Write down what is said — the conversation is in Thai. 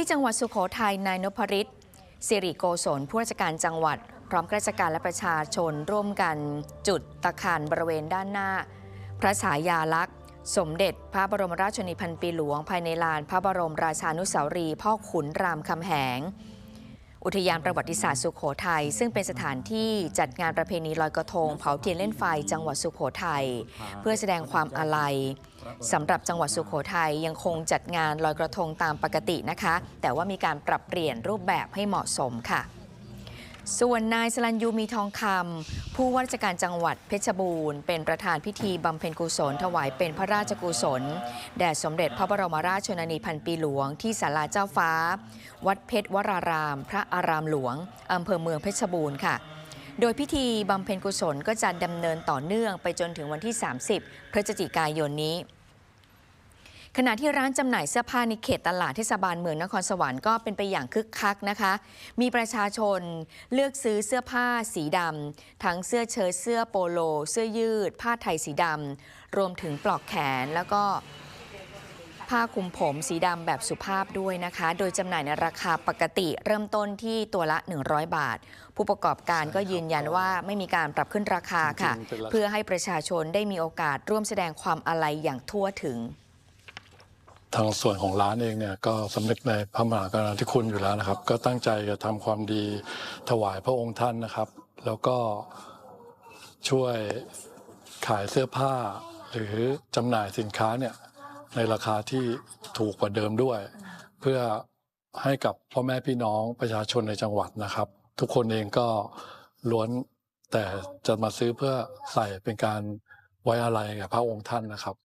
ที่จังหวัดสุโขทัย นายนพริตสิริโกศลผู้ราชการจังหวัด พร้อมราชการและประชาชนร่วมกันจุดตะขานบริเวณด้านหน้า พระฉายาลักษณ์ สมเด็จพระบรมราชชนนีพันปีหลวง ภายในลานพระบรมราชานุสาวรีย์พ่อขุนรามคำแหง อุทยานประวัติศาสตร์สุโขทัย ซึ่งเป็นสถานที่จัดงานประเพณีลอยกระทง เผาเทียนเล่นไฟจังหวัดสุโขทัยเพื่อแสดงความอาลัย สำหรับจังหวัดสุโขทัยยังคงจัดงานลอยกระทงตามปกตินะคะ แต่ว่ามีการปรับเปลี่ยนรูปแบบให้เหมาะสมค่ะ ส่วนนายสลันยูมีทองคำผู้ว่าราชการจังหวัดเพชรบูรณ์เป็นประธานพิธีบำเพ็ญกุศล ถวายเป็นพระราชกุศล แด่สมเด็จพระบรมราชชนนีพันปีหลวงที่ศาลาเจ้าฟ้า วัดเพชรวราราม พระอารามหลวงอำเภอเมืองเพชรบูรณ์ค่ะโดยพิธีบำเพ็ญกุศลก็จะดำเนินต่อเนื่องไปจนถึงวันที่ 30 พฤศจิกายนนี้ ขณะที่ร้านจำหน่ายเสื้อผ้าในเขตตลาดเทศบาลเมืองนครสวรรค์ก็เป็นไปอย่างคึกคักนะคะ มีประชาชนเลือกซื้อเสื้อผ้าสีดำทั้งเสื้อเชิ้ตเสื้อโปโล เสื้อยืด ผ้าไทยสีดำรวมถึงปลอกแขนแล้วก็ผ้าคลุมผมสีดำแบบสุภาพด้วยนะคะ โดยจำหน่ายในราคาปกติเริ่มต้นที่ตัวละ 100 บาท ผู้ประกอบการก็ยืนยันว่าไม่มีการปรับขึ้นราคาค่ะ เพื่อให้ประชาชนได้มีโอกาสร่วมแสดงความอาลัยอย่างทั่วถึง ทางส่วนของร้านเองเนี่ยก็สำเร็จในพระมหากรุณาธิคุณอยู่แล้วนะครับ ก็ตั้งใจจะทำความดีถวายพระองค์ท่านนะครับ แล้วก็ช่วยขายเสื้อผ้า หรือจำหน่ายสินค้าเนี่ยในราคาที่ถูกกว่าเดิมด้วย เพื่อให้กับพ่อแม่พี่น้องประชาชนในจังหวัดนะครับ ทุกคนเองก็ล้วนแต่จะมาซื้อเพื่อใส่เป็นการไว้อะไรกับพระองค์ท่านนะครับ